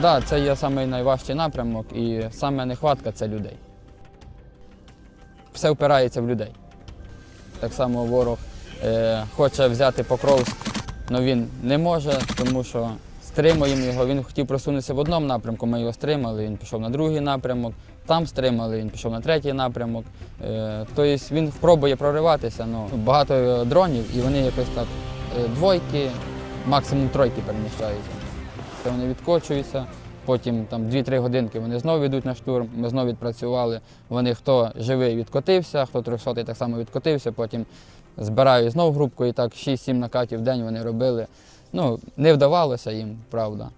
да, це є найважчий напрямок, і саме нехватка це людей. Все впирається в людей. Так само ворог е, хоче взяти Покровськ, але він не може, тому що стримуємо його. Він хотів просунутися в одному напрямку, ми його стримали, він пішов на другий напрямок, там стримали, він пішов на третій напрямок. Е, тобто він пробує прориватися, але багато е, дронів і вони якось так е, двойки, максимум тройки переміщаються. Це вони відкочуються. Потім там 2-3 годинки вони знову йдуть на штурм, ми знову відпрацювали. Вони хто живий відкотився, хто 300 так само відкотився, потім збирають знову групку і так 6-7 накатів в день вони робили. Ну, не вдавалося їм, правда.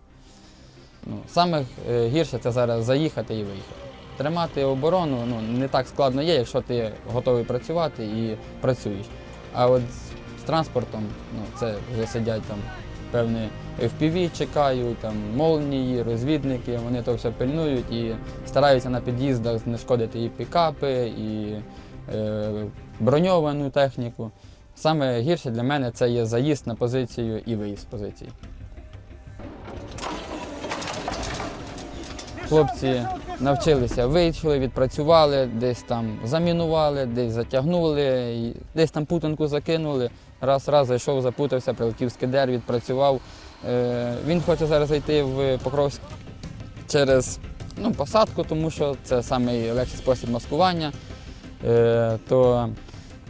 Ну, саме е, гірше це зараз заїхати і виїхати. Тримати оборону ну, не так складно є, якщо ти готовий працювати і працюєш. А от з транспортом ну, це вже сидять там певні FPV чекають, там молнії, розвідники, вони то все пильнують і стараються на під'їздах знешкодити і пікапи, і е, броньовану техніку. Саме гірше для мене це є заїзд на позицію і виїзд з позиції. Хлопці навчилися, вийшли, відпрацювали, десь там замінували, десь затягнули, десь там путанку закинули. Раз, раз зайшов, запутався, прилетів скидер, відпрацював. Е, він хоче зараз зайти в Покровськ через ну, посадку, тому що це найлегший спосіб маскування. Е, то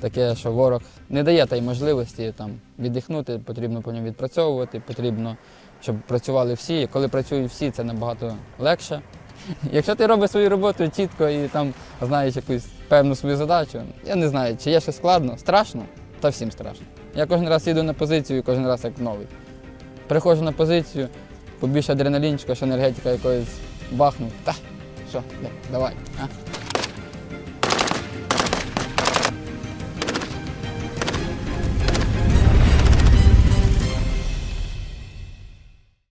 таке, що ворог не дає тієї можливості там, віддихнути, потрібно по ньому відпрацьовувати, потрібно, щоб працювали всі. Коли працюють всі, це набагато легше. Якщо ти робиш свою роботу чітко і там знаєш якусь певну свою задачу, я не знаю, чи є щось складно, страшно, та всім страшно. Я кожен раз їду на позицію, кожен раз як новий. Приходжу на позицію, побільше адреналінчика, що енергетика якоїсь бахнуть. Та, що, давай. А?